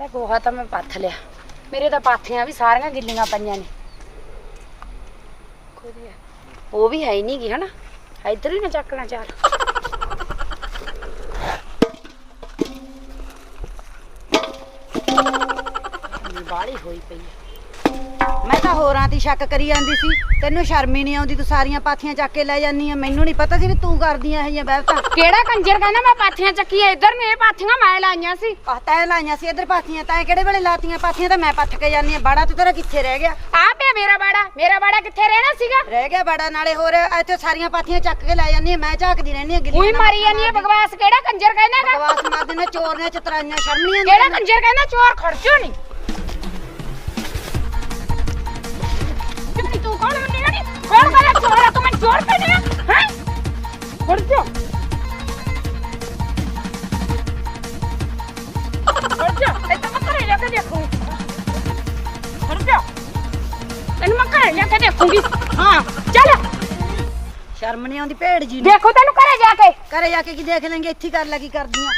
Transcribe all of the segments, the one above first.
ਲੈ ਗੋਹਾ ਤਾਂ ਮੈਂ ਪੱਥ ਲਿਆ। ਮੇਰੇ ਤਾਂ ਪਾਥੀਆਂ ਵੀ ਸਾਰੀਆਂ ਗਿੱਲੀਆਂ ਪਈਆਂ ਨੇ। ਕੋਈ ਉਹ ਵੀ ਹੈ ਹੀ ਨਹੀਂ ਗੀ ਹਨਾ? ਇੱਧਰ ਹੀ ਨਾ ਚੱਕਣਾ ਚਾਰ। ਬਾਲੀ ਹੋਈ ਪਈ ਹੈ ਮੈਂ ਤਾਂ ਹੋਰਾਂ ਦੀ ਸ਼ੱਕ ਕਰੀ ਜਾਂਦੀ ਸੀ। ਤੈਨੂੰ ਸ਼ਰਮ ਹੀ ਨਹੀਂ ਆਉਂਦੀ ਤੂੰ ਸਾਰੀਆਂ ਪਾਥੀਆਂ ਚੱਕ ਕੇ ਲੈ ਜਾਂਦੀ ਆ। ਮੈਨੂੰ ਨਹੀਂ ਪਤਾ ਸੀ ਵੀ ਤੂੰ ਕਰਦੀਆਂ ਇਹ ਜਿਹੀਆਂ ਬਹਿਤਾਂ ਕਿਹੜਾ ਕੰਜਰ ਕਹਿੰਦਾ ਮੈਂ ਪਾਥੀਆਂ ਚੱਕੀਆਂ ਇੱਧਰ ਨੇ ਇਹ ਪਾਥੀਆਂ ਮੈਂ ਲਾਈਆਂ ਸੀ। ਆਹ ਤੈਂ ਲਾਈਆਂ ਸੀ ਇੱਧਰ ਪਾਥੀਆਂ ਤੈਂ ਕਿਹੜੇ ਵੇਲੇ ਲਾਤੀਆਂ ਪਾਥੀਆਂ ਤਾਂ ਮੈਂ ਪੱਥ ਕੇ ਜਾਂਦੀ ਆ। ਬਾੜਾ ਤੇ ਤੇਰਾ ਕਿੱਥੇ ਰਹਿ ਗਿਆ? ਆ ਪਿਆ ਮੇਰਾ ਬਾੜਾ ਮੇਰਾ ਬਾੜਾ ਕਿੱਥੇ ਰਹਿਣਾ ਸੀਗਾ? ਰਹਿ ਗਿਆ ਬਾੜਾ ਨਾਲੇ ਹੋਰ ਇੱਥੇ ਸਾਰੀਆਂ ਪਾਥੀਆਂ ਚੱਕ ਕੇ ਲੈ ਜਾਂਦੀ ਆ ਮੈਂ ਝਾਕਦੀ ਰਹਿੰਦੀ ਆ ਗਿੱਲੀਆਂ ਉਹੀ ਮਾਰੀ ਜਾਂਦੀ ਹੈ ਬਕਵਾਸ ਕਿਹੜਾ ਕੰਜਰ ਕਹਿੰਦਾ ਹੈਗਾ? ਬਕਵਾਸ ਮਾਰਦੇ ਨੇ ਚੋਰ ਨੇ ਚਤਰਾਈਆਂ ਸ਼ਰਮੀਆਂ ਕਿਹੜਾ ਕੰਜਰ ਕਹਿੰਦਾ ਚੋਰ ਖੜਚੋ ਨਹੀਂ ਹਾਂ? ਚੱਲ। ਸ਼ਰਮ ਨਹੀਂ ਆਉਂਦੀ ਭੇੜ ਜੀ ਦੇਖੋ ਤੈਨੂੰ ਘਰੇ ਜਾ ਕੇ। ਘਰੇ ਜਾ ਕੇ ਕੀ ਦੇਖ ਲੈਂਗੇ ਇੱਥੇ ਕਰ ਲੈ ਕੀ ਕਰਦੀਆਂ।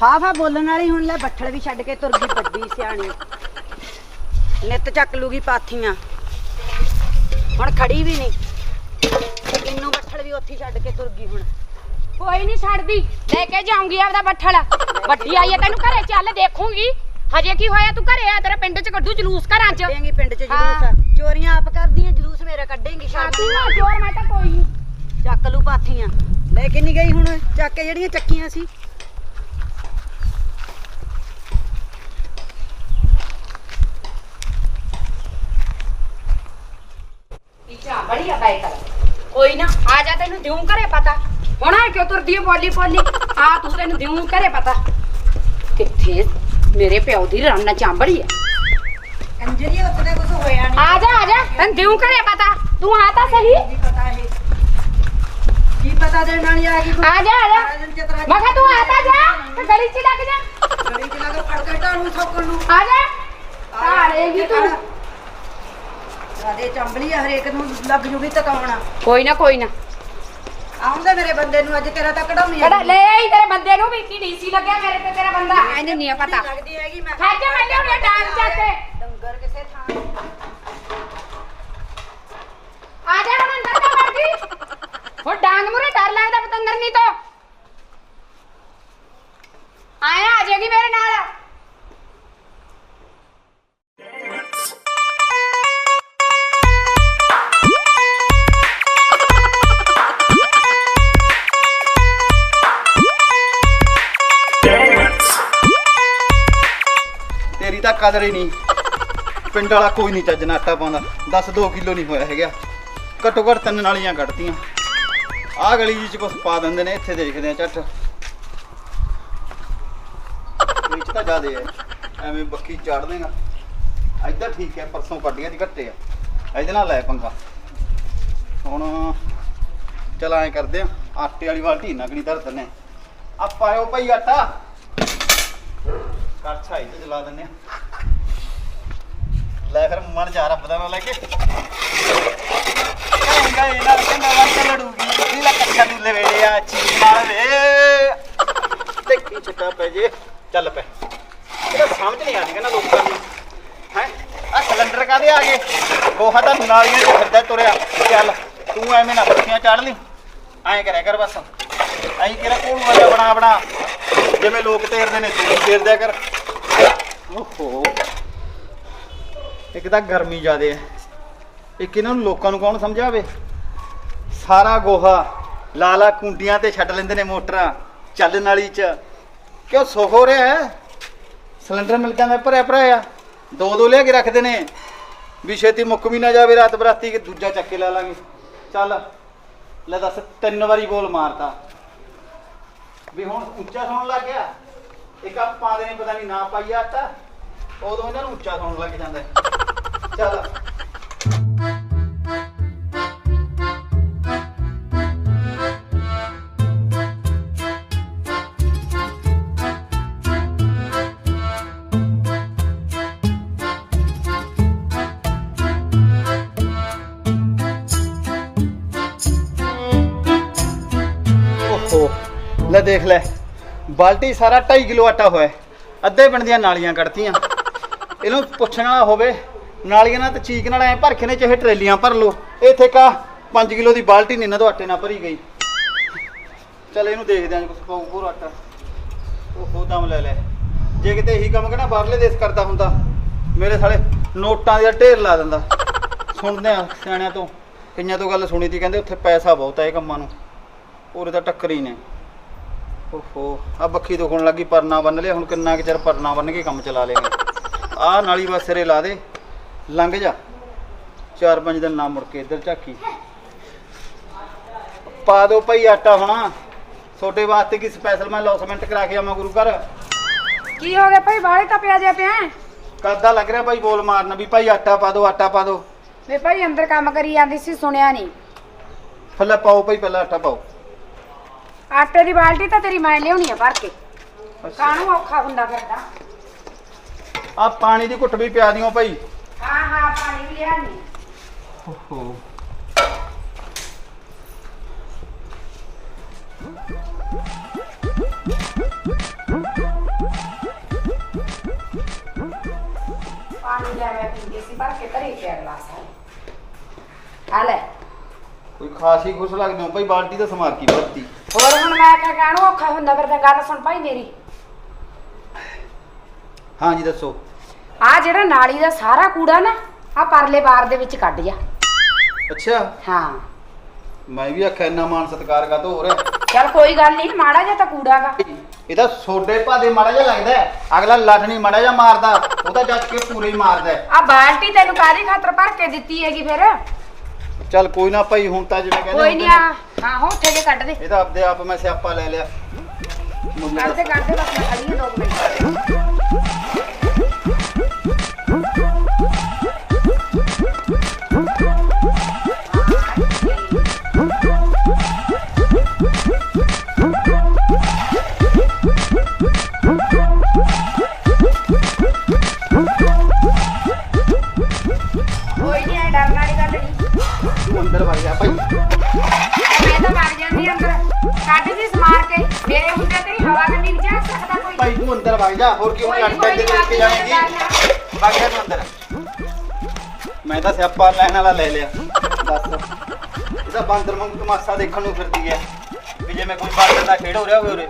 ਫਾ ਫਾ ਬੋਲਣ ਵਾਲੀ ਹੁਣ ਲੈ ਬੱਠਲ ਵੀ ਛੱਡ ਕੇ ਤੁਰ ਗਈ ਵੱਡੀ ਸਿਆਣੀ। ਨਿੱਤ ਚੱਕ ਲੂਗੀ ਪਾਥੀਆਂ। ਹੁਣ ਖੜੀ ਵੀ ਨਹੀਂ। ਉੱਥੇ ਛੱਡ ਕੇ ਤੁਰ ਗਈ ਹੁਣ। ਕੋਈ ਨਹੀਂ ਛੱਡਦੀ। ਲੈ ਕੇ ਜਾਊਂਗੀ ਆਪਦਾ ਬੱਠਲ। ਵੱਡੀ ਆਈ ਹੈ ਤੈਨੂੰ ਘਰੇ ਚੱਲ ਦੇਖੂੰਗੀ। ਹਜੇ ਕੀ ਹੋਇਆ ਤੂੰ ਘਰੇ ਆ ਤੇਰੇ ਪਿੰਡ ਚ ਕੱਢੂ ਜਲੂਸ ਘਰਾਂ ਚ। ਦੇਂਗੀ ਪਿੰਡ ਚ ਹਾਂ। ਜਲੂਸ ਚੋਰੀਆਂ ਆਪ ਕਰਦੀਆਂ ਜਲੂਸ ਮੇਰਾ ਕੱਢੇਂਗੀ ਸ਼ਰਮ ਨਾ ਆਉਂਦੀ। ਜੋਰ ਮੈਂ ਤਾਂ ਕੋਈ ਨਹੀਂ। ਚੱਕ ਲੂ ਪਾਥੀਆਂ। ਲੈ ਕੇ ਨਹੀਂ ਗਈ ਹੁਣ ਚੱਕ ਕੇ ਜਿਹੜੀਆਂ ਚੱਕੀਆਂ ਸੀ। ਪੀਛਾ ਬੜੀ ਆ ਬਾਈ ਕਰ ਕੋਈ ਨਾ ਆ ਜਾ ਤੈਨੂੰ ਦਿਉਂ ਘਰੇ ਪਤਾ। ਹੁਣ ਆ ਕਿਉਂ ਤੁਰਦੀ ਏ ਬੋਲੀ ਬੋਲੀ? ਆ ਤੂੰ ਤੈਨੂੰ ਦਿਉਂ ਘਰੇ ਪਤਾ। ਕਿੱਥੇ ਮੇਰੇ ਪਿਓ ਦੀ ਰੰਨ ਚਾਂਬੜੀ ਕੰਜਰੀ ਉੱਥੇ ਤਾਂ ਕੁਝ ਹੋਇਆ ਨਹੀਂ ਆ ਜਾ ਆ ਜਾ ਤੈਨੂੰ ਦਿਉਂ ਘਰੇ ਪਤਾ। ਤੂੰ ਆ ਤਾਂ ਸਹੀ। ਕੀ ਪਤਾ ਇਹ? ਕੀ ਪਤਾ ਦੇਣ ਵਾਲੀ ਆ ਗਈ? ਆ ਜਾ ਆ ਜਾ। ਮੈਂ ਕਿਹਾ ਤੂੰ ਆ ਤਾਂ ਜਾ ਤੇ ਗਲੀ ਚ ਲੱਗ ਜਾ। ਗਲੀ ਚ ਲੱਗ ਫੜ ਕੇ ਢਾਣੂ ਠੋਕਣ ਨੂੰ। ਆ ਜਾ। ਆ ਰਹੇਗੀ ਤੂੰ। ਰਾਦੇ ਚੰਬਲੀ ਆ ਹਰੇਕ ਨੂੰ ਲੱਗ ਜੂਗੀ ਤਕਾਉਣਾ। ਕੋਈ ਨਾ ਕੋਈ ਨਾ। ਆਉਂਦੇ ਮੇਰੇ ਬੰਦੇ ਨੂੰ ਅੱਜ ਤੇਰਾ ਤਾਂ ਕਢਾਉਣੀ ਕੜਾ ਲੈ ਆਈ ਤੇਰੇ ਬੰਦੇ ਨੂੰ ਵੀ ਕੀ ਡੀਸੀ ਲੱਗਿਆ ਮੇਰੇ ਤੇ ਤੇਰਾ ਬੰਦਾ। ਇਹਨੂੰ ਨਹੀਂ ਪਤਾ। ਲੱਗਦੀ ਹੈਗੀ ਮੈਂ ਖਾ ਕੇ ਮੈਂ ਲਿਆਉਣੀ ਆ ਡਾਂਗ ਚੱਕ ਕੇ। ਡੰਗਰ ਕਿਸੇ ਥਾਂ ਆ ਜਾ ਹੁਣ ਅੰਦਰ ਤਾਂ ਵੜ ਗਈ। ਹੁਣ ਡਾਂਗ ਮੁਰੇ ਡਰ ਲੱਗਦਾ ਪਤੰਦਰ ਨਹੀਂ ਤੋਂ। ਆਇਆ ਆ ਜਾਏਗੀ ਮੇਰੇ ਨਾਲ। ਕਦਰ ਹੀ ਨਹੀਂ। ਪਿੰਡ ਵਾਲਾ ਕੋਈ ਨਹੀਂ ਚੱਜ ਨਾਲ ਪਾਉਂਦਾ। 10 2 ਕਿਲੋ ਨਹੀਂ ਹੋਇਆ ਹੈਗਾ। ਘੱਟੋ ਘੱਟ ਤਿੰਨ ਨਾਲੀਆਂ ਕੱਢਤੀਆਂ। ਆਹ ਗਲੀ ਜੀ ਚ ਕੁਛ ਪਾ ਦਿੰਦੇ ਨੇ, ਇੱਥੇ ਦੇਖਦੇ ਆ ਝੱਟ। ਵਿੱਚ ਤਾਂ ਜ਼ਿਆਦੇ ਐ ਐਵੇਂ ਬੱਕੀ ਚਾੜ ਦੇਗਾ ਇੱਧਰ ਠੀਕ ਹੈ ਪਰਸੋਂ ਕੱਢੀਆਂ ਦੀ ਘੱਟੇ ਆ। ਇਹਦੇ ਨਾਲ ਲੈ ਪੰਗਾ। ਹੁਣ ਚਲ ਐਂ ਕਰਦੇ ਆ, ਆਟੇ ਵਾਲੀ ਬਾਲਟੀ ਨਗਣੀ ਧਰ ਦਿੰਨੇ ਆ ਪਾਇਓ ਭਾਈ ਆਟਾ। ਕਾਛਾ ਇੱਥੇ ਚਲਾ ਦਿੰਨੇ ਆ। ਲੈ ਫਿਰ ਮਨ ਜਾ ਰੱਬ ਦਾ ਨਾਂ ਲੈ ਕੇ। ਕਹਿੰਗਾ ਇਹ ਨਾਲ ਕਹਿੰਦਾ ਵਰਤ ਲੜੂਗੀ। ਇਹ ਲਾ ਕੱਛਾ ਨੂੰ ਲਵੇੜੇ ਆ, ਚੀਜ਼ ਨਾਲ ਵੇ। ਦੇਖੀ ਛੁੱਟਾ ਪੈ ਜੇ। ਚੱਲ ਪੈ। ਇਹਦਾ ਸਮਝ ਨਹੀਂ ਆਉਂਦੀ ਕਹਿੰਦਾ ਲੋਕਾਂ ਨੂੰ। ਹੈ? ਆ ਸਿਲੰਡਰ ਕਾਦੇ ਆ ਗਏ? ਗੋਹਾ ਤਾਂ ਨਾਲੀਆਂ 'ਚ ਫਿਰਦਾ ਤੁਰਿਆ। ਚੱਲ, ਤੂੰ ਐਵੇਂ ਨਾ ਬੱਤੀਆਂ ਚਾੜ ਲਈ। ਐਂ ਕਰਿਆ ਕਰ ਬਸ। ਐਂ ਕਿਹੜਾ ਕੋਲ ਵਾਲਾ ਬਣਾ ਬਣਾ ਜਿਵੇਂ ਲੋਕ ਤੇਰਦੇ ਨੇ, ਤੂੰ ਵੀ ਤੇਰ ਕਰ। ਓਹੋ। ਇੱਕ ਤਾਂ ਗਰਮੀ ਜ਼ਿਆਦੇ ਹੈ। ਇੱਕ ਇਹਨਾਂ ਨੂੰ ਲੋਕਾਂ ਨੂੰ ਕੌਣ ਸਮਝਾਵੇ? ਸਾਰਾ ਗੋਹਾ ਲਾਲਾ ਕੁੰਡੀਆਂ ਤੇ ਛੱਡ ਲੈਂਦੇ ਨੇ ਮੋਟਰਾਂ ਚੱਲਣ ਵਾਲੀ ਚ। ਕਿਉਂ ਸੁੱਖ ਹੋ ਰਿਹਾ ਹੈ? ਸਿਲੰਡਰ ਮਿਲ ਜਾਂਦਾ ਭਰਿਆ ਭਰਿਆ ਦੋ ਦੋ ਲਿਆ ਕੇ ਰੱਖਦੇ ਨੇ। ਵੀ ਛੇਤੀ ਮੁੱਕ ਵੀ ਨਾ ਜਾਵੇ ਰਾਤ ਬਰਾਤੀ ਕਿ ਦੂਜਾ ਚੱਕ ਕੇ ਲਾ ਲਾਂਗੇ। ਚੱਲ, ਲੈ ਦੱਸ, ਤਿੰਨ ਵਾਰੀ ਬੋਲ ਮਾਰਤਾ। ਵੀ ਹੁਣ ਉੱਚਾ ਸੌਣ ਲੱਗ ਗਿਆ। ਇੱਕ ਆਪਾਂ ਪਾ ਦੇਣੇ ਪਤਾ ਨਹੀਂ ਨਾ ਪਾਈ ਆਟਾ। ਉਦੋਂ ਇਹਨਾਂ ਨੂੰ ਉੱਚਾ ਸੌਣ ਲੱਗ ਜਾਂਦਾ ਚੱਲ ਓਹੋ, ਲੈ ਦੇਖ ਲੈ, ਬਾਲਟੀ ਸਾਰਾ 2.5 ਕਿਲੋ ਆਟਾ ਹੋਇਆ ਅੱਧੇ ਪਿੰਡ ਦੀਆਂ ਨਾਲੀਆਂ ਕੱਢਤੀਆਂ। ਇਹਨੂੰ ਪੁੱਛਣ ਵਾਲਾ ਹੋਵੇ ਨਾਲੀਆਂ ਨਾਲ ਤੇ ਚੀਕ ਨਾਲ ਐ ਭਰਖੇ ਨੇ ਚਾਹੇ ਟਰੇਲੀਆਂ ਭਰ ਲੋ ਇੱਥੇ ਕਾ 5 ਕਿਲੋ ਦੀ ਬਾਲਟੀ ਨਹੀਂ ਇਹਨਾਂ ਤੋਂ ਆਟੇ ਨਾਲ ਭਰੀ ਗਈ। ਚੱਲ ਇਹਨੂੰ ਦੇਖਦੇ ਆਂ ਕੁਝ ਪਾਉ ਆਟਾ। ਉਹ ਦਮ ਲੈ ਲੈ। ਜੇ ਕਿਤੇ ਇਹੀ ਕੰਮ ਕਰਨਾ, ਬਾਹਰਲੇ ਦੇਸ਼ ਕਰਦਾ ਹੁੰਦਾ। ਮੇਰੇ ਸਾਲੇ ਨੋਟਾਂ ਦਾ ਢੇਰ ਲਾ ਦਿੰਦਾ। ਸੁਣਦੇ ਆ ਸਿਆਣਿਆਂ ਤੋਂ। ਕਈਆਂ ਤੋਂ ਗੱਲ ਸੁਣੀ ਤੀ, ਕਹਿੰਦੇ ਉੱਥੇ ਪੈਸਾ ਬਹੁਤ ਹੈ ਇਹ ਕੰਮਾਂ ਨੂੰ। ਉਰੇ ਤਾਂ ਟੱਕਰ ਹੀ ਨੇ। ਓਹੋ ਆ ਬੱਖੀ ਦੁਖਣ ਲੱਗੀ, ਪਰਨਾ ਬੰਨ ਲਿਆ। ਹੁਣ ਕਿੰਨਾ ਕੁ ਚਿਰ ਪਰਨਾ ਬੰਨ ਕੇ ਕੰਮ ਚਲਾ ਲੇਗਾ ਆ ਨਾਲੀ ਬਸ ਲਾ ਦੇ। ਲੰਘ ਜਾ। ਚਾਰ ਪੰਜ ਦਿਨ ਨਾ ਮੁੜ ਕੇ ਇੱਧਰ ਝਾਕੀ। ਪਾ ਦਿਓ ਭਾਈ ਆਟਾ ਹੁਣ। ਤੁਹਾਡੇ ਵਾਸਤੇ ਕੀ ਸਪੈਸ਼ਲ ਮੈਂ ਲੌਸਮੈਂਟ ਕਰਾ ਕੇ ਆਵਾਂ ਗੁਰੂ ਘਰ? ਕੀ ਹੋ ਗਿਆ ਭਾਈ? ਬਾਹਲੇ ਤਾਂ ਪਿਆ ਜਾ ਪਿਆ ਕਰਦਾ ਲੱਗ ਰਿਹਾ ਭਾਈ ਬੋਲ ਮਾਰਨਾ ਵੀ ਭਾਈ ਆਟਾ ਪਾ ਦਿਓ ਆਟਾ ਪਾ ਦਿਓ ਵੇ ਭਾਈ ਅੰਦਰ ਕੰਮ ਕਰੀ ਜਾਂਦੀ ਸੀ ਸੁਣਿਆ ਨਹੀਂ। ਫੱਲੇ ਪਾਓ ਭਾਈ ਪਹਿਲਾਂ ਆਟਾ ਪਾਓ। ਆਟੇ ਦੀ ਬਾਲਟੀ ਤਾਂ ਤੇਰੀ ਮੈਂ ਲਿਆਉਣੀ ਆ ਭਰ ਕੇ। ਕਾਹਨੂੰ ਔਖਾ ਹੁੰਦਾ ਫਿਰਦਾ? ਆ ਪਾਣੀ ਦੀ ਘੁੱਟ ਵੀ ਪਿਆ ਦਿਓ ਭਾਈ। ਹਾਂ ਹਾਂ ਪਾਣੀ ਵੀ ਲਿਆਣੀ ਓਹੋ ਪਾਣੀ ਲੈ ਮੈਂ ਪੀਂਦੀ ਸੀ ਭਰ ਕੇ ਘਰੇ ਪਿਆ ਗਲਾਸ ਆ ਲੈ ਕੋਈ ਖਾਸ ਹੀ ਖੁਸ਼ ਲੱਗਦੇ ਹੋ ਭਾਈ ਬਾਲਟੀ ਤਾਂ ਸਮਾਰ ਕੀ ਭਰਤੀ? ਹੋਰ ਹੁਣ ਮੈਂ ਕਿਆ ਕਾਹਨੂੰ ਔਖਾ ਹੁੰਦਾ ਫਿਰਦਾ ਗੱਲ ਸੁਣ ਭਾਈ ਮੇਰੀ। ਹਾਂ ਜੀ ਦੱਸੋ। ਆ ਜਿਹੜਾ ਨਾਲੀ ਦਾ ਸਾਰਾ ਕੂੜਾ ਨਾ ਆ ਪਰਲੇ ਬਾਰ ਦੇ ਵਿੱਚ ਕੱਢ ਜਾ। ਅੱਛਾ। ਹਾਂ। ਮੈਂ ਵੀ ਆਖਿਆ ਇੰਨਾ ਮਾਨ ਸਤਿਕਾਰ ਕਾ ਹੋ ਰਿਹਾ ਚਲ ਕੋਈ ਗੱਲ ਨਹੀਂ ਮਾੜਾ ਜਿਹਾ ਤਾਂ ਕੂੜਾ ਗਾ। ਇਹਦਾ ਸੋਡੇ ਭਾਦੇ ਮਾੜਾ ਜਿਹਾ ਲੱਗਦਾ ਹੈ। ਅਗਲਾ ਲੱਠ ਨਹੀਂ ਮਾੜਾ ਜਿਹਾ ਮਾਰਦਾ ਉਹ ਤਾਂ ਜੱਜ ਕੇ ਪੂਰੇ ਹੀ ਮਾਰਦਾ ਹੈ। ਆ ਬਾਲਟੀ ਤੈਨੂੰ ਕਾਹਦੀ ਖਾਤਰ ਭਰ ਕੇ ਦਿੱਤੀ ਹੈਗੀ ਫਿਰ? ਚੱਲ ਕੋਈ ਨਾ ਭਾਈ ਹੁਣ ਤਾਂ ਜਿਵੇਂ ਕਹਿੰਦੇ ਕੋਈ ਹੁੰਦੇ ਨਹੀਂ ਆ ਹਾਂ ਹੋ ਉੱਥੇ ਜੇ ਕੱਢ ਦੇ। ਨੇ, ਇਹ ਤਾਂ ਆਪਦੇ ਆਪ ਮੈਂ ਸਿਆਪਾ ਲੈ ਲਿਆ। ਮੁੱਲ ਕੱਢ ਦੇ ਦਾ- ਕੱਢ ਦੇ ਬਸ ਮੈਂ ਖੜੀ ਹਾਂ ਦੋ ਕੁ ਮਿੰਟ। ਵਗ ਜਾ ਹੋਰ ਕਿਉਂ ਕੇ ਵਗ ਜਾ ਤੂੰ ਅੰਦਰ ਮੈਂ ਤਾਂ ਸਿਆਪਾ ਲੈਣ ਵਾਲਾ ਲੈ ਲਿਆ। ਦੱਸ। ਇਹਦਾ ਬਾਂਦਰ ਵਾਂਗੂ ਤਮਾਸ਼ਾ ਦੇਖਣ ਨੂੰ ਫਿਰਦੀ ਹੈ। ਵੀ ਜਿਵੇਂ ਕੋਈ ਬਾਂਦਰ ਦਾ ਖੇਡ ਹੋ ਰਿਹਾ ਹੋਵੇ ਉਰੇ।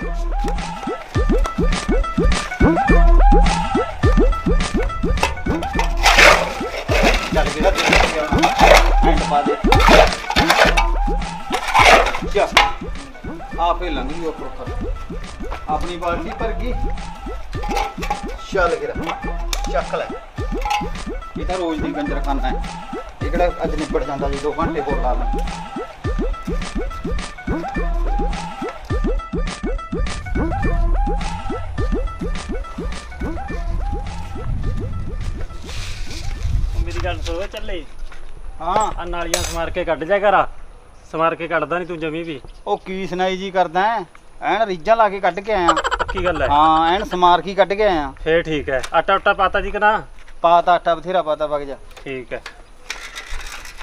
ਚੱਲ ਵੀਰਾ ਐਂਡ ਪਾ ਦੇ। ਆਪੇ ਲੰਘ ਉੱਪਰ। ਆਪਣੀ ਬਾਲਟੀ ਭਰ ਗਈ। ਚੱਲ ਗਿਰਾ ਚੱਕ ਲੈ। ਇਹ ਤਾਂ ਰੋਜ਼ ਦੀ ਗੰਜਰ ਖਾਂਦਾ ਹੈ। ਇਹ ਕਿਹੜਾ ਅੱਜ ਨਿਬੜ ਜਾਂਦਾ ਜੀ? 2 ਘੰਟੇ ਹੋਰ ਲਾ ਲੈ। ਉਹ ਮੇਰੀ ਗੱਲ ਸੁਣੋ ਚੱਲੇ। ਹਾਂ। ਆ ਨਾਲੀਆਂ ਸਮਾਰ ਕੇ ਕੱਢ ਜਾ ਘਰਾ। ਸਮਾਰ ਕੇ ਕੱਢਦਾ ਨਹੀਂ ਤੂੰ ਜਮੀ ਵੀ। ਉਹ ਕੀ ਸੁਣਾਈ ਜੀ ਕਰਦਾ ਐਨ ਰੀਜਾਂ ਲਾ ਕੇ ਕੱਢ ਕੇ ਆਇਆ। ਪੱਕੀ ਗੱਲ ਹੈ? ਹਾਂ ਐਨ ਸਮਾਰ ਕੀ ਕੱਢ ਕੇ ਆਇਆ ਫੇਰ ਠੀਕ ਹੈ। ਆਟਾ ਉਟਾ ਪਾਤਾ ਜੀ ਕਿ ਨਾ? ਪਾਤਾ ਆਟਾ ਬਥੇਰਾ ਪਾਤਾ ਵਗ ਜਾ। ਠੀਕ ਹੈ।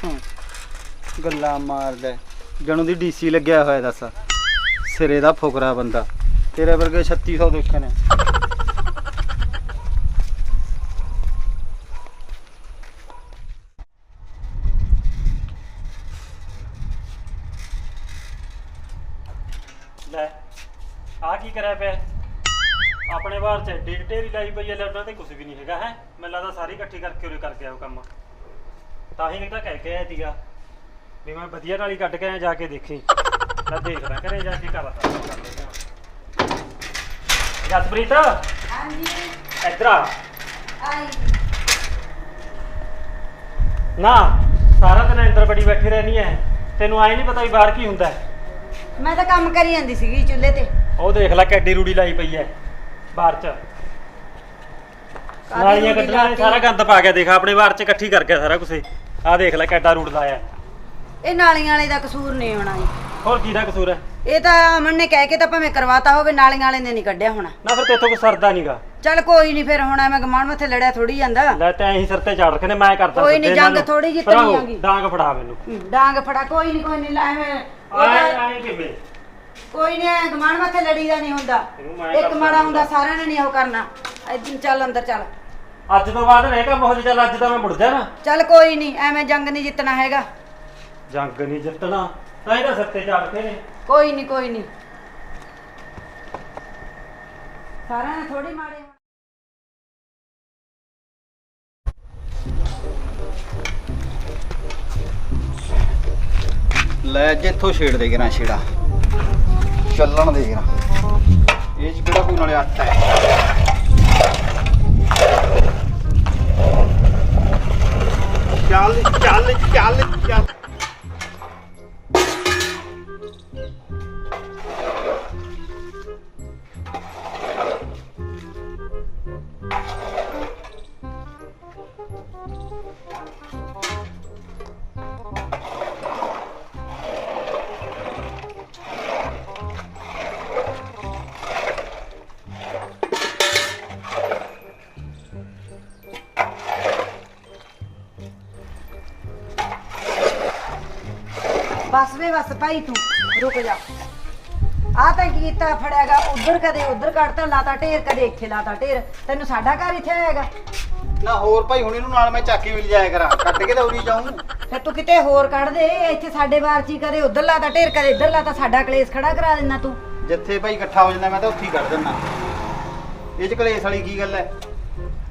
ਹੂੰ। ਗੱਲਾਂ ਮਾਰਦਾ ਜਣੂ ਦੀ ਡੀਸੀ ਲੱਗਿਆ ਹੋਇਆ ਦੱਸ। ਸਿਰੇ ਦਾ ਫੁਕਰਾ ਬੰਦਾ। ਤੇਰੇ ਵਰਗੇ 3600 ਦੇਖੇ ਨੇ। ਲੈ ਆ ਕੀ ਕਰਿਆ ਪਿਆ? ਆਪਣੇ ਬਾਹਰ ਚ ਏਡੀ ਢੇਰੀ ਲਾਈ ਪਈ ਹੈ ਲੈਟਾਂ ਤੇ ਕੁਝ ਵੀ ਨਹੀਂ ਹੈਗਾ ਹੈ? ਮੈਨੂੰ ਲੱਗਦਾ ਸਾਰੀ ਇਕੱਠੀ ਕਰਕੇ ਉਰੇ ਕਰਕੇ ਆਉ ਕੰਮ। ਤਾਂ ਹੀ ਤਾਂ ਕਹਿ ਕੇ ਆਇਆ ਸੀਗਾ ਵੀ ਮੈਂ ਵਧੀਆ ਨਾਲੀ ਕੱਢ ਕੇ ਆਇਆ ਜਾ ਕੇ ਦੇਖੀ। ਮੈਂ ਦੇਖਦਾ ਘਰੇ ਜਾ ਕੇ ਕਰਦਾ ਜਸਪ੍ਰੀਤ? ਹਾਂਜੀ। ਇੱਧਰ ਆ। ਆਈ। ਨਾ ਸਾਰਾ ਦਿਨ ਅੰਦਰ ਬੜੀ ਬੈਠੀ ਰਹਿਣੀ ਐ। ਤੈਨੂੰ ਆਈ ਨਹੀਂ ਪਤਾ ਵੀ ਬਾਹਰ ਕੀ ਹੁੰਦਾ ਹੈ। ਮੈਂ ਤਾਂ ਕੰਮ ਕਰੀ ਜਾਂਦੀ ਸੀਗੀ ਚੁੱਲ੍ਹੇ ਤੇ। ਉਹ ਦੇਖ ਲੈ ਕਿੱਡੀ ਰੂੜੀ ਲਾਈ ਪਈ ਐ। ਬਾਹਰ ਚ। ਨਾਲੀਆਂ ਕੱਢਣਾ ਲਾਤੀ? ਸਾਰਾ ਗੰਦ ਪਾ ਗਿਆ ਦੇਖ ਆਪਣੇ ਬਾਹਰ ਚ ਇਕੱਠੀ ਕਰ ਗਿਆ ਸਾਰਾ ਕੁਝ ਆਹ ਦੇਖ ਲੈ ਕਿੱਡਾ ਰੂੜ ਲਾਇਆ। ਇਹ ਨਾਲੀਆਂ ਵਾਲੇ ਦਾ ਕਸੂਰ ਨਹੀਂ ਹੋਣਾ ਜੀ। ਹੋਰ ਕਿਹਦਾ ਕਸੂਰ ਹੈ? ਇਹ ਤਾਂ ਅਮਨ ਨੇ ਕਹਿ ਕੇ ਤਾਂ ਭਾਵੇਂ ਕਰਵਾਤਾ ਹੋਵੇ ਨਾਲੀਆਂ ਵਾਲੇ ਨੇ ਨਹੀਂ ਕੱਢਿਆ ਹੋਣਾ। ਨਾ ਫਿਰ ਤੇਥੋਂ ਕੋਈ ਸਰਦਾ ਨਹੀਂਗਾ ਚੱਲ ਕੋਈ ਨਹੀਂ ਫਿਰ ਹੁਣ ਐਵੇਂ ਗਮਾਨ ਮੱਥੇ ਲੜਿਆ ਥੋੜੀ ਜਾਂਦਾ। ਲੈ ਤੈਂ ਹੀ ਸਿਰ ਤੇ ਚਾੜ ਰੱਖੇ ਨੇ ਮੈਂ ਕਰਦਾ ਕੋਈ ਨੀ, ਜੰਗ ਨੂੰ। ਥੋੜ੍ਹੀ ਜਿਹੀ ਤਲੀ ਆਂਗੀ। ਡਾਂਗ ਫੜਾ ਮੈਨੂੰ। ਡਾਂਗ ਫੜਾ ਕੋਈ ਨਹੀਂ ਕੋਈ ਨਹੀਂ ਐਵੇਂ ਆਏ ਆਏ ਕਿਵੇਂ? ਕੋਈ ਨਹੀਂ ਗਮਾਨ ਮੱਥੇ ਲੜੀਦਾ ਨਹੀਂ ਹੁੰਦਾ। ਇਹਨੂੰ ਮੈਂ ਇੱਕ ਕਰ ਮਾੜਾ। ਹੁੰਦਾ ਸਾਰਿਆਂ ਨੇ ਨਹੀਂ ਉਹ ਕਰਨਾ। ਇੱਧਰ ਚੱਲ ਅੰਦਰ ਚੱਲ। ਅੱਜ ਤੋਂ ਬਾਅਦ ਨਹੀਂ ਕੰਮ ਹੋ ਚੱਲ ਅੱਜ ਤਾਂ ਮੈਂ ਮੁੜ ਜਾਣਾ ਚੱਲ ਕੋਈ ਨਹੀਂ ਐਵੇਂ ਜੰਗ ਨਹੀਂ ਜਿੱਤਣਾ ਹੈਗਾ। ਜੰਗ ਨਹੀਂ ਜਿੱਤਣਾ ਤਾਂ ਇਹਦਾ ਸੱਤੇ ਚੜਦੇ ਨੇ ਕੋਈ ਨਹੀਂ ਕੋਈ ਨਹੀਂ ਸਾਰਿਆਂ ਨੇ ਥੋੜੀ ਮਾੜੇ। ਲੈ ਜਿੱਥੋਂ ਛੇੜ ਦੇ ਗਰਾਂ ਛੇੜਾ। ਚੱਲਣ ਦੇਖਣਾ ਇਹ ਚ ਕਿਹੜਾ ਕੋਈ ਨਾਲੇ ਆਟਾ ਹੈ? ਚੱਲ ਚੱਲ ਚੱਲ ਚੱਲ। ਭਾਈ ਤੂੰ ਰੁਕ ਜਾ। ਆ ਤਾਂ ਕੀਤਾ ਫੜਿਆਗਾ ਉਧਰ ਕਦੇ ਉਧਰ ਕੱਢਤਾ ਲਾਤਾ ਢੇਰ ਕਦੇ ਇੱਥੇ ਲਾਤਾ ਢੇਰ। ਤੈਨੂੰ ਸਾਡਾ ਘਰ ਇੱਥੇ ਆਏਗਾ ਨਾ ਹੋਰ ਭਾਈ ਹੁਣ ਇਹਨੂੰ ਨਾਲ ਮੈਂ ਚੱਕ ਵੀ ਲਿਜਾਇਆ ਕਰਾਂ। ਕੱਟ ਕੇ ਤਾਂ ਉਰੀ ਜਾਊਂ ਫਿਰ ਤੂੰ ਕਿਤੇ ਹੋਰ ਕੱਢ ਦੇ ਇੱਥੇ ਸਾਡੇ ਬਾਰ ਚ ਹੀ ਕਦੇ ਉਧਰ ਲਾਤਾ ਢੇਰ ਕਦੇ ਇੱਧਰ ਲਾਤਾ ਸਾਡਾ ਕਲੇਸ਼ ਖੜਾ ਕਰਾ ਦੇਣਾ ਤੂੰ। ਜਿੱਥੇ ਭਾਈ ਇਕੱਠਾ ਹੋ ਜਾਂਦਾ ਮੈਂ ਤਾਂ ਉੱਥੇ ਹੀ ਕੱਢ ਦਿੰਦਾ। ਇਹ ਚ ਕਲੇਸ਼ ਵਾਲੀ ਕੀ ਗੱਲ ਹੈ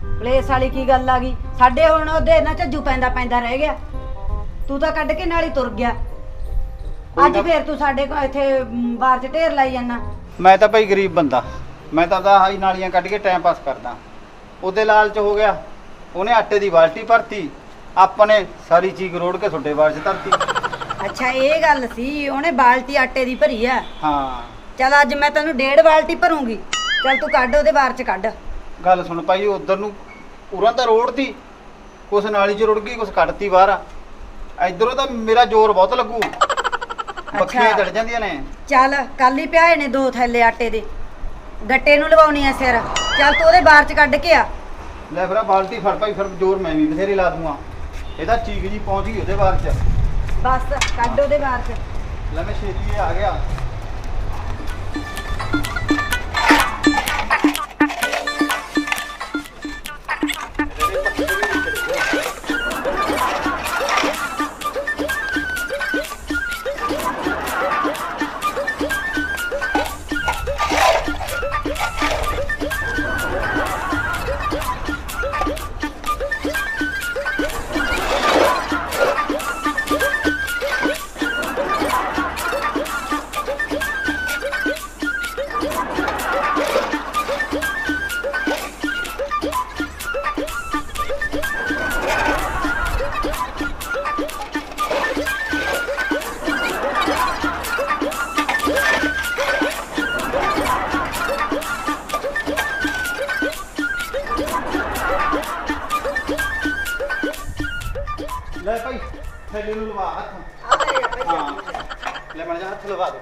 ਕਲੇਸ਼ ਵਾਲੀ ਕੀ ਗੱਲ ਆ ਗਈ? ਸਾਡੇ ਹੁਣ ਉਹਦੇ ਨਾ ਝੱਜੂ ਪੈਂਦਾ ਪੈਂਦਾ ਰਹਿ ਗਿਆ। ਤੂੰ ਤਾਂ ਕੱਢ ਕੇ ਨਾਲ ਹੀ ਤੁਰ ਗਿਆ। ਅੱਜ ਫੇਰ ਤੂੰ ਸਾਡੇ ਕੋਲ ਇੱਥੇ ਮ, ਬਾਰ ਚ ਢੇਰ ਲਾਈ ਜਾਂਦਾ ਮੈਂ ਤਾਂ ਭਾਈ ਗਰੀਬ ਬੰਦਾ। ਮੈਂ ਤਾਂ ਆਪਦਾ ਹਾਈ ਨਾਲੀਆਂ ਕੱਢ ਕੇ ਟਾਈਮ ਪਾਸ ਕਰਦਾ। ਉਹਦੇ ਲਾਲਚ ਹੋ ਗਿਆ। ਉਹਨੇ ਆਟੇ ਦੀ ਬਾਲਟੀ ਭਰਤੀ। ਆਪਾਂ ਨੇ ਸਾਰੀ ਚੀਜ਼ ਰੋੜ ਕੇ ਤੁਹਾਡੇ ਬਾਰ 'ਚ ਧਰਤੀ। ਅੱਛਾ ਇਹ ਗੱਲ ਸੀ ਉਹਨੇ ਬਾਲਟੀ ਆਟੇ ਦੀ ਭਰੀ ਆ। ਹਾਂ। ਚਲ ਅੱਜ ਮੈਂ ਤੈਨੂੰ ਡੇਢ ਬਾਲਟੀ ਭਰੂੰਗੀ। ਚਲ ਤੂੰ ਕੱਢ ਉਹਦੇ ਬਾਰ ਚ ਕੱਢ। ਗੱਲ ਸੁਣ ਭਾਈ ਉਧਰ ਨੂੰ ਉਰਾਂ ਤਾਂ ਰੋੜਤੀ। ਕੁਛ ਨਾਲੀ 'ਚ ਰੁੜ ਗਈ ਕੁਛ ਕੱਢਤੀ ਬਾਹਰ। ਆ ਇਧਰੋਂ ਤਾਂ ਮੇਰਾ ਜ਼ੋਰ ਬਹੁਤ ਲੱਗੂ। ਬੱਖੀਆਂ ਚੜ ਜਾਂਦੀਆਂ ਨੇ। ਚੱਲ ਕੱਲ ਹੀ ਪਿਆਏ ਨੇ ਦੋ ਥੈਲੇ ਆਟੇ ਦੇ। ਗੱਟੇ ਨੂੰ ਲਵਾਉਣੀ ਆ ਸਿਰ। ਚੱਲ ਤੂੰ ਉਹਦੇ ਬਾਰ ਚ ਕੱਢ ਕੇ ਆ। ਲੈ ਫਿਰ ਆਹ ਬਾਲਟੀ ਫੜ ਭਾਈ ਫਿਰ ਜ਼ੋਰ ਮੈਂ ਵੀ ਬਥੇਰੀ ਲਾ ਦੂੰਗਾ। ਇਹਦਾ ਚੀਕ ਜੀ ਪਹੁੰਚ ਗਈ ਉਹਦੇ ਬਾਰ 'ਚ। ਬਸ ਕੱਢ ਉਹਦੇ ਬਾਰ ਚ। ਲੈ ਮੈਂ ਛੇਤੀ ਆ ਗਿਆ। ਥੈਲੇ ਨੂੰ ਲਵਾ ਹੱਥ ਹਾਂ ਲੈ ਮਨ ਜਾ ਹੱਥ ਲਵਾ ਦੇ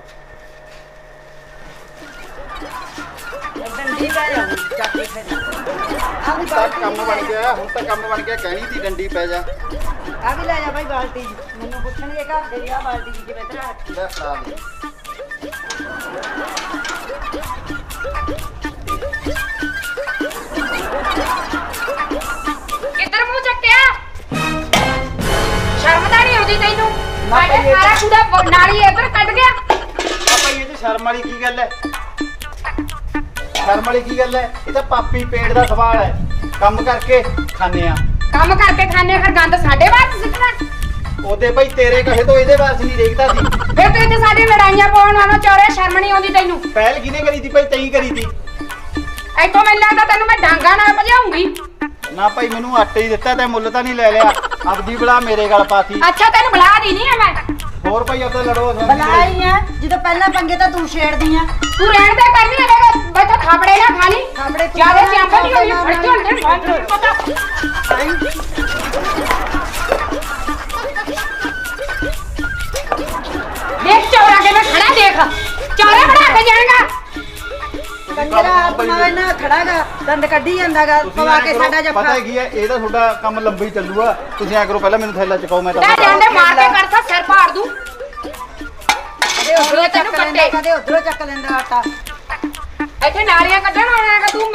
ਡੰਡੀ ਪੈ ਜਾ ਚੱਕ ਕੇ ਫਿਰ ਆ ਵੀ ਤਾਂ ਬਾਲਟੀ ਕੰਮ ਬਣ ਗਿਆ ਹੁਣ ਤਾਂ ਕੰਮ ਬਣ ਗਿਆ ਕਹਿਣੀ ਦੀ ਡੰਡੀ ਪੈ ਜਾ ਆ ਵੀ ਲੈ ਜਾ ਭਾਈ ਬਾਲਟੀ ਮੈਨੂੰ ਆਉਂਦੀ ਤੈਨੂੰ? ਨਾ ਸਾਡਾ ਭਾਈ ਇਹ ਸਾਰਾ ਕੂੜਾ ਨਾਲੀ ਇੱਧਰ ਕੱਢ ਗਿਆ। ਆ ਭਾਈ ਇਹ ਤੇ ਸ਼ਰਮ ਵਾਲੀ ਕੀ ਗੱਲ ਹੈ? ਸ਼ਰਮ ਵਾਲੀ ਕੀ ਗੱਲ ਹੈ? ਇਹ ਤਾਂ ਪਾਪੀ ਪੇਟ ਦਾ ਸਵਾਲ ਹੈ। ਕੰਮ ਕਰਕੇ ਖਾਂਦੇ ਆ। ਕੰਮ ਕਰਕੇ ਖਾਣੇ ਫਿਰ ਗੰਦ ਸਾਡੇ ਬਾਅਦ ਸਿੱਟਣਾ। ਉਹਦੇ ਭਾਈ ਤੇਰੇ ਕਹੇ ਤੋਂ ਇਹਦੇ ਵਾਸ ਨਹੀਂ ਦੇਖਦਾ ਸੀ। ਫਿਰ ਤੂੰ ਇੱਥੇ ਸਾਡੀ ਲੜਾਈਆਂ ਪਾਉਣ ਵਾਲਾ ਚੋਰੇ ਸ਼ਰਮ ਨਹੀਂ ਆਉਂਦੀ ਤੈਨੂੰ। ਪਹਿਲ ਕਿਹਨੇ ਕਰੀ ਤੀ ਭਾਈ ਤੈਂ ਕਰੀ ਤੀ ਇੱਥੋਂ ਮੈਨੂੰ ਲੱਗਦਾ ਤੈਨੂੰ ਮੈਂ ਡਾਂਗਾ ਨਾਲ ਭਜਾਉਂਗੀ। ਨਾ ਭਾਈ ਮੈਨੂੰ ਆਟੇ ਹੀ ਦਿੱਤਾ ਤੇ ਮੁੱਲ ਤਾਂ ਨਹੀਂ ਲੈ ਲਿਆ। ਆਪਦੀ ਬਲਾ ਮੇਰੇ ਗਲ ਪਾਤੀ। ਅੱਛਾ ਤੈਨੂੰ ਬੁਲਾ ਦੀ ਨਹੀਂ ਮੈਂ। ਹੋਰ ਭਾਈ ਆਪਦਾ ਲੜੋ ਬਲਾਈ ਆ ਜਦੋਂ ਪਹਿਲਾਂ ਪੰਗੇ ਤਾਂ ਤੂੰ ਛੇੜਦੀ ਆ। ਤੂੰ ਰਹਿਣ ਦੇ ਕਰਨੀ ਹੈ ਬੈਠਾ ਥਾਪੜੇ ਨਾ ਖਾਣੀ ਥਾਪੜੇ ਤੂੰ ਜ਼ਿਆਦਾ ਖਾ, ਸਿਆਪਾ ਨਹੀਂ ਹੋਈ ਫੜ ਨੇ ਮੈਨੂੰ ਪਤਾ ਦੇਖ ਚੌਰਾ ਕੇ ਮੈਂ ਖੜਾ ਦੇਖ। ਚੌਰਾ ਬਣਾ ਕੇ ਜਾਏਗਾ। ਕੰਜਰਾ ਆਪਣਾ ਇਹਨਾਂ ਖੜਾਗਾ ਦੰਦ ਕੱਢੀ ਜਾਂਦਾਗਾ ਪਵਾ ਕੇ ਸਾਡਾ ਜੱਫਾ। ਪਤਾ ਕੀ ਹੈ ਇਹਦਾ ਤੁਹਾਡਾ ਕੰਮ ਲੰਬਾ ਹੀ ਚੱਲੂਗਾ। ਤੁਸੀਂ ਐ ਕਰੋ ਪਹਿਲਾਂ ਮੈਨੂੰ ਥੈਲਾ ਚਕਾਓ ਮੈਂ ਲੈ ਤਾਂ ਜਾਂਦੇ ਮਾਰ ਕੇ ਕਰਤਾ ਸਿਰ ਪਾੜ ਦੂੰ। ਕਦੇ ਉਧਰੋਂ ਚੱਕ ਤੈਨੂੰ ਲੈਂਦਾ ਕੱਟੇ। ਕਦੇ ਉਧਰੋਂ ਚੱਕ ਲੈਂਦਾ ਆਟਾ। ਇੱਥੇ ਨਾਲੀਆਂ ਕੱਢਣ ਆਉਣਾਗਾ ਤੂੰ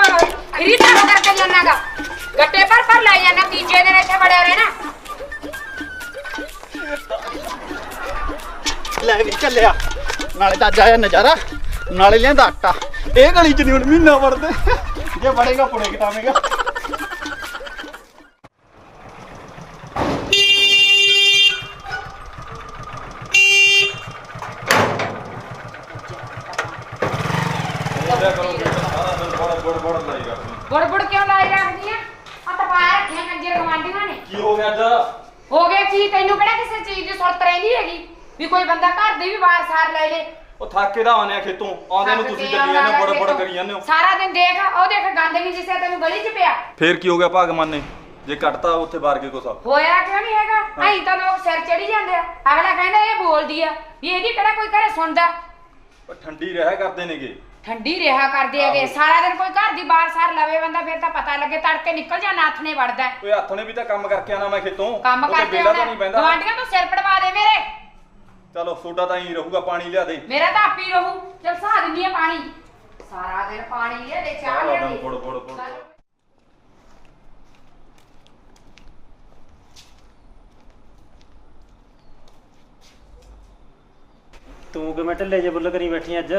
ਫਰੀ ਤਾਂ ਕਰਕੇ ਜਾਣਾਗਾ ਗੱਟੇ ਪਰ ਪਰ ਲੈ ਜਾਣਾ ਤੀਜੇ ਦਿਨ ਇੱਥੇ ਬੜਿਆ ਰਹਿਣਾ। ਲੈ ਵੀ ਚੱਲਿਆ। ਨਾਲੇ ਤਾਂ ਅੱਜ ਆਇਆ ਨਜ਼ਾਰਾ ਨਾਲੇ ਲਿਆਂਦਾ ਆਟਾ। ਇਹ ਗਲੀ ਚ ਨਹੀਂ ਹੁਣ ਮਹੀਨਾ ਵੜਦੇ। ਜੇ ਵੜੇਗਾ ਪੁਣੇ ਕਟਾਵੇਂਗਾ ਬੁੜ ਬੁੜ ਕਿਉਂ ਲਾਈ ਰੱਖਦੀਆਂ ਆ ਤਾਂ ਪਾਇਆ ਰੱਖਿਆ ਕੰਜਰ ਗਵਾਂਢੀਆਂ ਨੇ ਕੀ ਹੋ ਗਿਆ ਅੱਜ ਹੋ ਗਿਆ ਕੀ ਤੈਨੂੰ ਕਿਹੜਾ ਕਿਸੇ ਚੀਜ਼ ਦੀ ਸੁਰਤ ਰਹਿੰਦੀ ਹੈਗੀ ਵੀ ਕੋਈ ਬੰਦਾ ਘਰ ਦੀ ਵੀ ਵਾਰ ਸਾਰ ਲੈ ਲੇ ਉਹ ਥੱਕੇ ਦਾ ਆਨੇ ਖੇਤੋਂ? ਆਉਂਦੇ ਨੂੰ ਤੁਸੀਂ ਚੱਲੀ ਜਾਂਦੇ ਹੋ ਬੜ ਬੜ ਕਰੀ ਜਾਂਦੇ ਹੋ ਸਾਰਾ ਦਿਨ ਦੇਖ ਉਹ ਦੇਖ ਗੰਦ ਨਹੀਂ ਜਿਸੇ ਤੈਨੂੰ ਗਲੀ 'ਚ ਪਿਆ। ਫੇਰ ਕੀ ਹੋ ਗਿਆ ਭਗਵਾਨ ਨੇ? ਜੇ ਕੱਟਤਾ ਉੱਥੇ ਬਾਰ ਕੇ ਕੋਸਾ ਹੋਇਆ ਕਿਉਂ ਨਹੀਂ ਹੈਗਾ? ਐਂ ਤਾਂ ਲੋਕ ਸਿਰ ਚੜੀ ਜਾਂਦੇ ਆ। ਅਗਲਾ ਕਹਿੰਦਾ ਇਹ ਬੋਲਦੀ ਆ ਵੀ ਇਹਦੀ ਕਿਹੜਾ ਕੋਈ ਘਰੇ ਸੁਣਦਾ? ਉਹ ਠੰਡੀ ਰਹਿ ਕਰਦੇ ਨੇਗੇ। ਠੰਡੀ ਰਿਹਾ ਕਰਦੇ ਹੈਗੇ। ਸਾਰਾ ਦਿਨ ਕੋਈ ਘਰ ਦੀ ਬਾਰ ਸਾਰ ਲਵੇ ਬੰਦਾ ਫਿਰ ਤਾਂ ਪਤਾ ਲੱਗੇ ਤੜਕੇ ਨਿਕਲ ਜਾ ਨਾਥ ਨੇ ਵੜਦਾ। ਓਏ ਹੱਥ ਨੇ ਵੀ ਤਾਂ ਕੰਮ ਕਰਕੇ ਆਣਾ ਮੈਂ ਖੇਤੋਂ। ਕੰਮ ਉੱਥੇ ਕਰਕੇ ਵਿਹਲਾ ਤਾਂ ਆਉਣਾ। ਨਹੀਂ ਬਹਿੰਦਾ। ਗਵਾਂਢੀਆਂ ਤੋਂ ਸਿਰ ਪੜਵਾ ਦੇ ਮੇਰੇ। ਚਲੋ ਸੋਡਾ ਤਾਂ ਹੀ ਰਹੂਗਾ ਪਾਣੀ ਲਿਆ ਦੇ। ਮੇਰਾ ਤਾਂ ਆਪੀ ਰਹੂ। ਚਲ ਸਾਹ ਦਿੰਦੀ ਆ ਪਾਣੀ। ਸਾਰਾ ਦਿਨ ਪਾਣੀ ਲਿਆ ਦੇ ਚਾਹ ਲਿਆ ਦੇ। ਬੜ ਬੜ ਬੜ ਤੂੰ ਕਿਵੇਂ ਢਿੱਲੇ ਜੇ ਬੁੱਲ ਕਰੀ ਬੈਠੀ ਅੱਜ?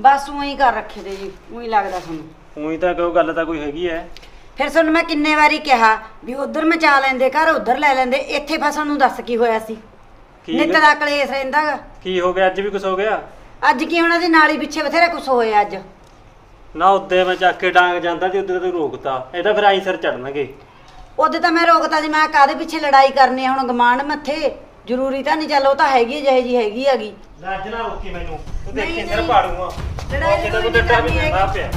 ਬਸ ਉਹੀ ਕਰ ਰੱਖੇ ਦੇ ਜੀ ਉਹੀ ਲੱਗਦਾ ਤੁਹਾਨੂੰ ਉਹੀ ਤਾਂ ਕੋਈ ਗੱਲ ਤਾਂ ਕੋਈ ਹੈਗੀ ਐ? ਫਿਰ ਤੁਹਾਨੂੰ ਮੈਂ ਕਿੰਨੇ ਵਾਰੀ ਕਿਹਾ ਵੀ ਉਧਰ ਮਚਾ ਲੈਂਦੇ ਘਰ ਉਧਰ ਲੈ ਲੈਂਦੇ ਇੱਥੇ ਫਸਣ ਨੂੰ ਦੱਸ ਕੀ ਹੋਇਆ ਸੀ? ਕੀ ਨਿੱਤ ਦਾ ਕਲੇਸ਼ ਰਹਿੰਦਾਗਾ ਕੀ ਹੋ ਗਿਆ? ਅੱਜ ਵੀ ਕੁਝ ਹੋ ਗਿਆ? ਅੱਜ ਕੀ ਹੋਣਾ ਦੀ ਨਾਲੀ ਪਿੱਛੇ ਬਥੇਰਾ ਕੁਛ ਹੋਇਆ ਅੱਜ। ਨਾ ਉੱਦੇ ਮੈਂ ਚੱਕ ਕੇ ਡਾਂਗ ਜਾਂਦਾ ਤੇ ਉੱਦੇ ਤੂੰ ਰੋਕਤਾ। ਇਹ ਤਾਂ ਫਿਰ ਆਈ ਸਿਰ ਚੜਨਗੇ। ਉਹਦੇ ਤਾਂ ਮੈਂ ਰੋਕਤਾ ਜੀ ਮੈਂ ਕਾਦੇ ਪਿੱਛੇ ਲੜਾਈ ਕਰਨੀ ਆ ਹੁਣ ਗਮਾਂਡ ਮੱਥੇ? ਜ਼ਰੂਰੀ ਤਾਂ ਨਹੀਂ ਚੱਲ ਉਹ ਤਾਂ ਹੈਗੀ ਜਿਹੇ ਜੀ ਹੈਗੀ ਹੈਗੀ। ਲੱਜ ਨਾ ਰੋਕੀ ਮੈਨੂੰ। ਤੂੰ ਦੇਖੀ ਸਿਰ ਨਹੀਂ। ਪਾੜੂਗਾ ਲੜਾਈ ਲੜੂਈ ਕੋਈ ਡਰ ਵੀ ਕਰਨੀ ਪਿਆ।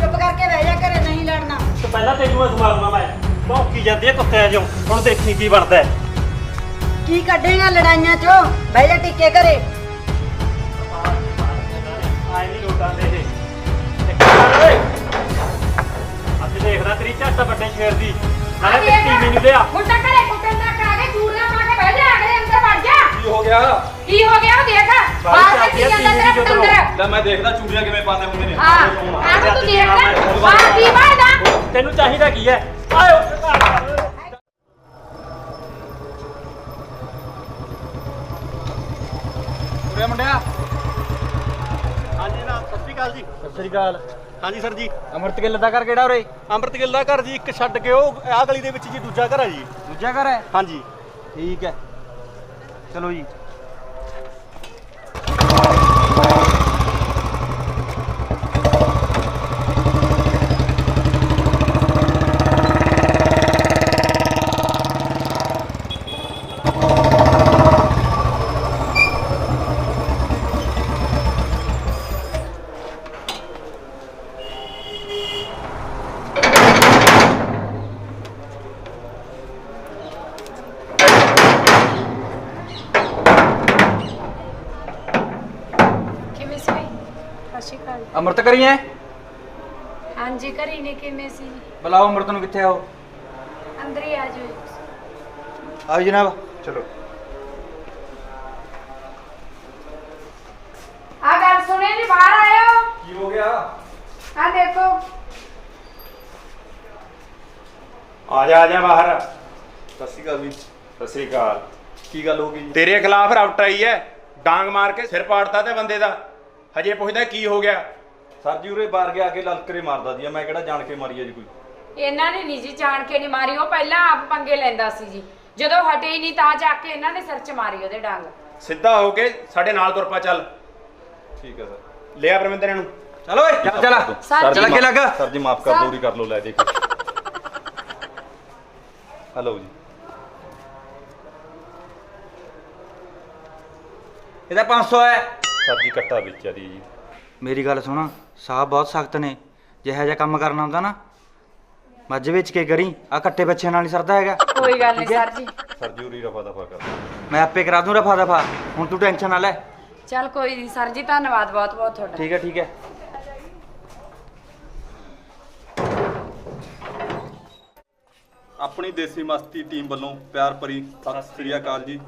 ਚੁੱਪ ਕਰਕੇ ਬਹਿ ਜਾ ਘਰੇ ਨਹੀਂ ਲੜਨਾ। ਤੇ ਪਹਿਲਾਂ ਤੈਨੂੰ ਮੈਂ ਸਮਾਰੂਗਾ ਮੈਂ। ਭੌਂਕੀ ਜਾਂਦੀ ਹੁਣ ਦੇਖੀ ਕੀ ਬਣਦਾ ਹੈ। ਕੀ ਕੱਢੇਗਾ ਲੜਾਈਆਂ ਚੋਂ? ਬਹਿ ਜਾ ਟਿੱਕੇ ਘਰੇ। ਆਏ ਨਹੀਂ ਲੋਟਾਂ ਦੇ ਅੱਜ ਦੇਖਦਾ ਤੇਰੀ ਝੱਟ ਵੱਡੇ ਸ਼ੇਰ ਦੀ। ਨਾਲੇ ਤੇ ਟੀਵੀ ਨਹੀਂ ਲਿਆ। ਹੁਣ ਤਾਂ ਘਰੇ ਕੁੱਟਣ ਦਾ ਕਾ ਕੇ ਚੂੜੀਆਂ ਪਾ ਕੇ ਬਹਿ ਜਾ ਅਗਲੇ ਅੰਦਰ ਵੜ ਜਾ। ਕੀ ਹੋ ਗਿਆ? ਕੀ ਹੋ ਗਿਆ ਉਹ ਦੇਖ। ਬਾਹਰ ਚੱਲਦੀ ਕੀ ਆ, ਜਾਂਦਾ TV ਤੇਰਾ ਦੀ ਜਦੋਂ। ਪਤੰਦਰ ਲੈ ਮੈਂ ਦੇਖਦਾ ਚੂੜੀਆਂ ਕਿਵੇਂ ਪਾਉਂਦੇ ਹੁੰਦੇ ਨੇ। ਹਾਂ ਆਹ ਤੂੰ ਦੇਖ ਲੈ। ਬਾਹਰ ਕੀ ਬਣਦਾ ਤੈਨੂੰ ਚਾਹੀਦਾ ਕੀ ਹੈ? ਆਏ ਉੱਠ ਘਰ। ਉਰੇ ਮੁੰਡਿਆ? ਹਾਂਜੀ ਨਾ ਸਤਿ ਸ਼੍ਰੀ ਅਕਾਲ ਜੀ। ਸਤਿ ਸ੍ਰੀ ਅਕਾਲ। ਹਾਂਜੀ ਸਰ ਜੀ। ਅਮਰਤ ਗਿੱਲ ਦਾ ਘਰ ਕਿਹੜਾ ਉਰੇ? ਅੰਮ੍ਰਿਤ ਗਿੱਲ ਦਾ ਘਰ ਜੀ ਇੱਕ ਛੱਡ ਕੇ ਉਹ ਆਹ ਗਲੀ ਦੇ ਵਿੱਚ ਜੀ ਦੂਜਾ ਘਰ ਹੈ ਜੀ। ਦੂਜਾ ਘਰ ਹੈ? ਹਾਂਜੀ। ਠੀਕ ਹੈ। ਚਲੋ ਜੀ ਕਿਵੇਂ ਸੀ ਸਤਿ ਸ਼੍ਰੀ ਅਕਾਲ ਅਮਰਤ ਕਰੀਏ? ਹਾਂਜੀ ਘਰੇ ਨੇ ਕਿਵੇਂ ਸੀ? ਬੁਲਾਓ ਅਮਰਤ ਨੂੰ ਕਿੱਥੇ ਆਓ ਅੰਦਰ ਹੀ ਆ ਜਾਓ ਆਓ ਜਨਾਬ। ਚਲੋ। ਆ ਗੱਲ ਸੁਣਿਆ ਜੀ ਬਾਹਰ ਆਇਓ। ਕੀ ਹੋ ਗਿਆ? ਆ ਦੇਖੋ। ਆ ਜਾ ਆ ਜਾ ਬਾਹਰ। ਸਤਿ ਸ਼੍ਰੀ ਅਕਾਲ ਵੀ ਸਤਿ ਸ੍ਰੀ ਅਕਾਲ। ਕੀ ਗੱਲ ਹੋ ਗਈ ਜੀ? ਤੇਰੇ ਖਿਲਾਫ ਰਾਵਟ ਆਈ ਹੈ ਡਾਂਗ ਮਾਰ ਕੇ ਸਿਰ ਪਾੜਤਾ ਤੇ ਬੰਦੇ ਦਾ। ਹਜੇ ਪੁੱਛਦਾ ਕੀ ਹੋ ਗਿਆ? ਸਰ ਜੀ ਉਰੇ ਬਾਰ ਗਿਆ ਕੇ ਲਲਕਰੇ ਮਾਰਦਾ ਜੀ ਮੈਂ ਕਿਹੜਾ ਜਾਣ ਕੇ ਮਾਰੀ ਜੀ ਕੋਈ? ਇਹਨਾਂ ਨੇ ਨਹੀਂ ਜੀ ਜਾਣ ਕੇ ਨਹੀਂ ਮਾਰੀ। ਉਹ ਪਹਿਲਾਂ ਆਪ ਪੰਗੇ ਲੈਂਦਾ ਸੀ ਜੀ। ਜਦੋਂ ਹਟੇ ਹੀ ਨਹੀਂ ਤਾਂ ਜਾ ਕੇ ਇਹਨਾਂ ਨੇ ਸਿਰ 'ਚ ਮਾਰੀ ਉਹਦੇ ਡਾਂਗ। ਸਿੱਧਾ ਹੋ ਕੇ ਸਾਡੇ ਨਾਲ ਤੁਰ ਪਾ ਚੱਲ। ਠੀਕ ਹੈ ਸਰ। ਲਿਆ ਪਰਮਿੰਦਰ ਇਹਨੂੰ। ਚਲੋ ਓਏ ਚੱਲ ਚੱਲ। ਸਰ ਜੀ ਚੱਲ ਅੱਗੇ ਲੱਗ। ਸਰ ਜੀ ਮਾਫ ਕਰ। ਦਿਓ ਉਰੀ ਕਰ ਲਓ ਲੈ ਦੇਖੋ। ਹਲੋ ਜੀ। ਇਹਦਾ 500 ਹੈ। ਸਰ ਜੀ ਕੱਟਾ ਵਿੱਚ ਆ ਦੀ ਜੀ। ਮੇਰੀ ਗੱਲ ਸੁਣ। ਸਾਹਿਬ ਬਹੁਤ ਸਖਤ ਨੇ। ਜਿਹੋ ਜਿਹਾ ਕੰਮ ਕਰਨਾ ਹੁੰਦਾ ਨਾ ਮੱਝ ਵੇਚ ਕੇ ਕਰੀ ਆ ਕੱਟੇ ਬੱਚੇ ਨਾਲ ਨਹੀਂ ਸਰਦਾ ਹੈਗਾ। ਕੋਈ ਗੱਲ ਨਹੀਂ ਸਰ ਜੀ। ਸਰ ਜੀ ਉਰੀ ਰਫਾ ਦਫਾ ਕਰ। ਮੈਂ ਆਪੇ ਕਰਾ ਦੂੰ ਰਫਾ ਦਫਾ। ਹੁਣ ਤੂੰ ਟੈਨਸ਼ਨ ਨਾ ਲੈ। ਚੱਲ ਕੋਈ ਨਹੀਂ ਸਰ ਜੀ ਧੰਨਵਾਦ ਬਹੁਤ ਬਹੁਤ ਤੁਹਾਡਾ। ਠੀਕ ਹੈ ਠੀਕ ਹੈ। ਆਪਣੀ ਦੇਸੀ ਮਸਤੀ ਟੀਮ ਵੱਲੋਂ ਪਿਆਰ ਭਰੀ ਸਤਿ ਸ੍ਰੀ ਅਕਾਲ ਜੀ।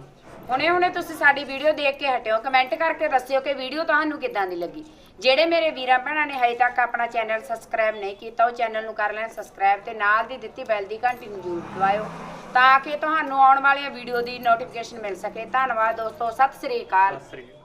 ਹੁਣੇ ਹੁਣੇ ਤੁਸੀਂ ਸਾਡੀ ਵੀਡੀਓ ਦੇਖ ਕੇ ਹਟਿਓ ਕਮੈਂਟ ਕਰਕੇ ਦੱਸਿਓ ਕਿ ਵੀਡੀਓ ਤੁਹਾਨੂੰ ਕਿੱਦਾਂ ਦੀ ਲੱਗੀ। ਜਿਹੜੇ ਮੇਰੇ ਵੀਰਾਂ ਭੈਣਾਂ ਨੇ ਹਜੇ ਤੱਕ ਆਪਣਾ ਚੈਨਲ ਸਬਸਕ੍ਰਾਈਬ ਨਹੀਂ ਕੀਤਾ, ਉਹ ਚੈਨਲ ਨੂੰ ਕਰ ਲੈਣ ਸਬਸਕ੍ਰਾਈਬ ਤੇ ਨਾਲ ਦੀ ਦਿੱਤੀ ਬੈਲ ਦੀ ਘੰਟੀ ਨੂੰ ਜ਼ਰੂਰ ਦਬਾਇਓ, ਤਾਂ ਕਿ ਤੁਹਾਨੂੰ ਆਉਣ ਵਾਲੀਆਂ ਵੀਡੀਓ ਦੀ ਨੋਟੀਫਿਕੇਸ਼ਨ ਮਿਲ ਸਕੇ। ਧੰਨਵਾਦ ਦੋਸਤੋ, ਸਤਿ ਸ੍ਰੀ ਅਕਾਲ। ਸਤਿ ਸ੍ਰੀ ਅਕਾਲ।